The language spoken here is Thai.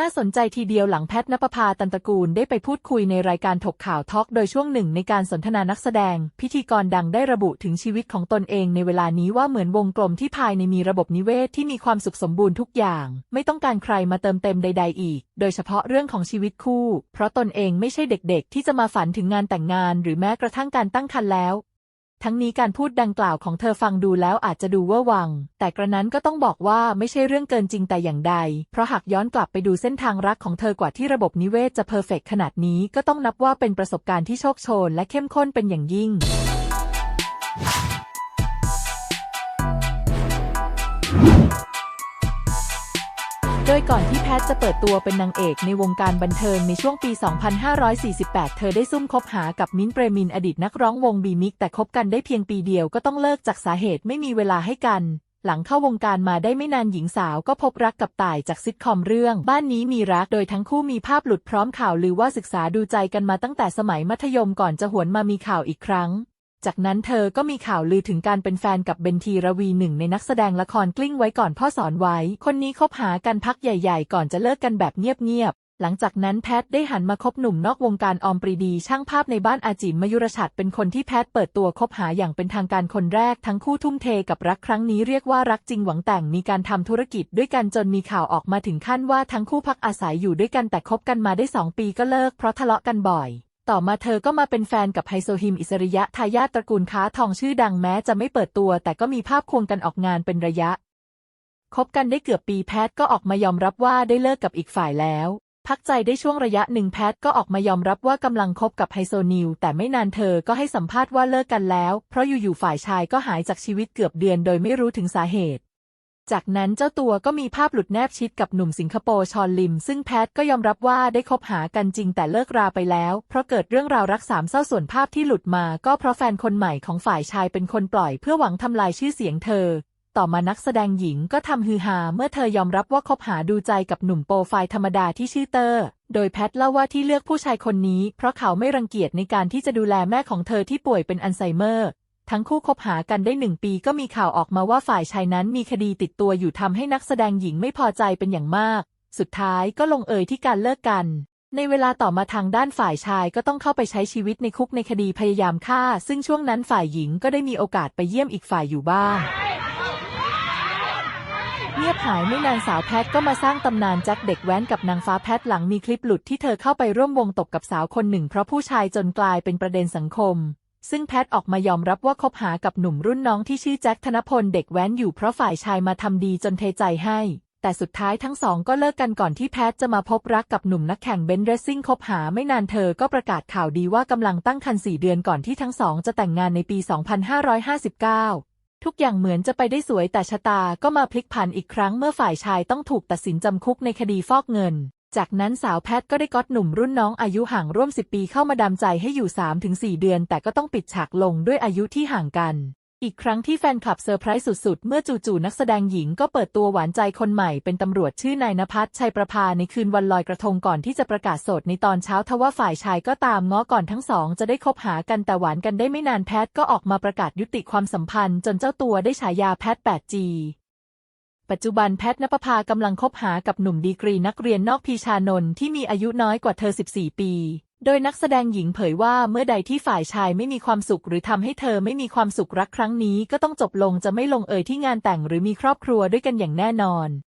น่าสนใจทีเดียวหลังแพทย์นปภาตันตะกูลได้ไปพูดคุยในรายการถกข่าวทอล์กโดยช่วงหนึ่งในการสนทนานักแสดง พิธีกรดังได้ระบุถึงชีวิตของตนเองในเวลานี้ว่าเหมือนวงกลมที่ภายในมีระบบนิเวศที่มีความสุขสมบูรณ์ทุกอย่าง ไม่ต้องการใครมาเติมเต็มใด ๆ อีก โดยเฉพาะเรื่องของชีวิตคู่ เพราะตนเองไม่ใช่เด็กๆ ที่จะมาฝันถึงงานแต่งงาน หรือแม้กระทั่งการตั้งครรภ์แล้ว ทั้งนี้การพูดดังกล่าวของเธอฟังดูแล้วอาจจะดูเว่อร์วัง แต่กระนั้นก็ต้องบอกว่าไม่ใช่เรื่องเกินจริงแต่อย่างใด เพราะหากย้อนกลับไปดูเส้นทางรักของเธอกว่าที่ระบบนิเวศจะเพอร์เฟกขนาดนี้ก็ต้องนับว่าเป็นประสบการณ์ที่โชคโชนและเข้มข้นเป็นอย่างยิ่ง ก่อนที่แพทจะเปิดตัวเป็นนางเอกในวงการบันเทิงในช่วงปี 2548 เธอได้ซุ่มคบหากับมิ้นเปรมินอดีตนักร้องวงบีมิกแต่คบกันได้เพียงปีเดียวก็ต้องเลิกจากสาเหตุไม่มีเวลาให้กัน หลังเข้าวงการมาได้ไม่นานหญิงสาวก็พบรักกับต่ายจากซิทคอมเรื่อง บ้านนี้มีรักโดยทั้งคู่มีภาพหลุดพร้อมข่าวลือว่าศึกษาดูใจกันมาตั้งแต่สมัยมัธยมก่อนจะหวนมามีข่าวอีกครั้ง จากนั้นเธอก็มีข่าวลือถึงการเป็นแฟนกับเบนทีรวีหนึ่งในนักแสดงละครกลิ้งไว้ก่อนพ่อสอนไว้ คนนี้คบหากันพักใหญ่ ๆ ก่อนจะเลิกกันแบบเงียบๆ หลังจากนั้นแพทได้หันมาคบหนุ่มนอกวงการออมปรีดี ช่างภาพในบ้านอาจิมมยุรชัดเป็นคนที่แพทเปิดตัวคบหาอย่างเป็นทางการคนแรกทั้งคู่ทุ่มเทกับรักครั้งนี้เรียกว่ารักจริงหวังแต่งมีการทำธุรกิจด้วยกันจนมีข่าวออกมาถึงขั้นว่าทั้งคู่พักอาศัยอยู่ด้วยกันแต่คบกันมาได้สองปีก็เลิกเพราะทะเลาะกันบ่อย ต่อมาเธอก็มาเป็นแฟนกับไฮโซฮิมอิสริยะทายาทตระกูลค้าทองชื่อดังแม้จะไม่เปิดตัว แต่ก็มีภาพควงกันออกงานเป็นระยะ คบกันได้เกือบปีแพทก็ออกมายอมรับว่าได้เลิกกับอีกฝ่ายแล้ว พักใจได้ช่วงระยะหนึ่งแพทก็ออกมายอมรับว่ากำลังคบกับไฮโซนิว แต่ไม่นานเธอก็ให้สัมภาษณ์ว่าเลิกกันแล้ว เพราะอยู่ๆฝ่ายชายก็หายจากชีวิตเกือบเดือนโดยไม่รู้ถึงสาเหตุ จากนั้นเจ้าตัวก็มีภาพหลุดแนบชิดกับหนุ่มสิงคโปร์ชอนลิม ซึ่งแพทก็ยอมรับว่าได้คบหากันจริงแต่เลิกราไปแล้ว เพราะเกิดเรื่องราวรักสามเศร้าส่วนภาพที่หลุดมาก็เพราะแฟนคนใหม่ของฝ่ายชายเป็นคนปล่อยเพื่อหวังทำลายชื่อเสียงเธอ ต่อมานักแสดงหญิงก็ทำฮือฮาเมื่อเธอยอมรับว่าคบหาดูใจกับหนุ่มโปรไฟล์ธรรมดาที่ชื่อเตอร์ โดยแพทเล่าว่าที่เลือกผู้ชายคนนี้ เพราะเขาไม่รังเกียจในการที่จะดูแลแม่ของเธอที่ป่วยเป็นอัลไซเมอร์ ทั้งคู่คบหากันได้หนึ่งปีก็มีข่าวออกมาว่าฝ่ายชายนั้นมีคดีติดตัวอยู่ทำให้นักแสดงหญิงไม่พอใจเป็นอย่างมาก สุดท้ายก็ลงเอยที่การเลิกกัน ในเวลาต่อมาทางด้านฝ่ายชายก็ต้องเข้าไปใช้ชีวิตในคุกในคดีพยายามฆ่า ซึ่งช่วงนั้นฝ่ายหญิงก็ได้มีโอกาสไปเยี่ยมอีกฝ่ายอยู่บ้างเงียบหายไม่นานสาวแพทก็มาสร้างตำนานแจ็คเด็กแว้นกับนางฟ้าแพทหลังมีคลิปหลุดที่เธอเข้าไปร่วมวงตบกับสาวคนหนึ่งเพราะผู้ชายจนกลายเป็นประเด็นสังคม ซึ่งแพทออกมายอมรับว่าคบหากับหนุ่มรุ่นน้องที่ชื่อแจ็คธนพลเด็กแว้นอยู่เพราะฝ่ายชายมาทำดีจนเทใจให้ แต่สุดท้ายทั้งสองก็เลิกกันก่อนที่แพทจะมาพบรักกับหนุ่มนักแข่งเบนซ์เรซซิ่งคบหาไม่นานเธอก็ประกาศข่าวดีว่ากำลังตั้งครรภ์4เดือนก่อนที่ทั้งสองจะแต่งงานในปี 2559ทุกอย่างเหมือนจะไปได้สวยแต่ชะตาก็มาพลิกผันอีกครั้งเมื่อฝ่ายชายต้องถูกตัดสินจำคุกในคดีฟอกเงิน จากนั้นสาวแพทก็ได้ก๊อตหนุ่มรุ่นน้องอายุห่างร่วม10ปีเข้ามาดามใจให้อยู่ 3-4 เดือน แต่ก็ต้องปิดฉากลงด้วยอายุที่ห่างกัน อีกครั้งที่แฟนคลับเซอร์ไพรส์สุดๆ เมื่อจู่ๆนักแสดงหญิงก็เปิดตัวหวานใจคนใหม่เป็นตำรวจชื่อนายนภัสชัยประภาในคืนวันลอยกระทงก่อนที่จะประกาศโสดในตอนเช้าทว่าฝ่ายชายก็ตามง้อก่อนทั้งสองจะได้คบหากันแต่หวานกันได้ไม่นานแพทก็ออกมาประกาศยุติความสัมพันธ์ จนเจ้าตัวได้ฉายาแพท 8G ปัจจุบันแพทย์นปภากำลังคบหากับหนุ่มดีกรีนักเรียนนอกพีชานนท์ที่มีอายุน้อยกว่าเธอ 14 ปี โดยนักแสดงหญิงเผยว่าเมื่อใดที่ฝ่ายชายไม่มีความสุขหรือทำให้เธอไม่มีความสุขรักครั้งนี้ก็ต้องจบลงจะไม่ลงเอยที่งานแต่งหรือมีครอบครัวด้วยกันอย่างแน่นอน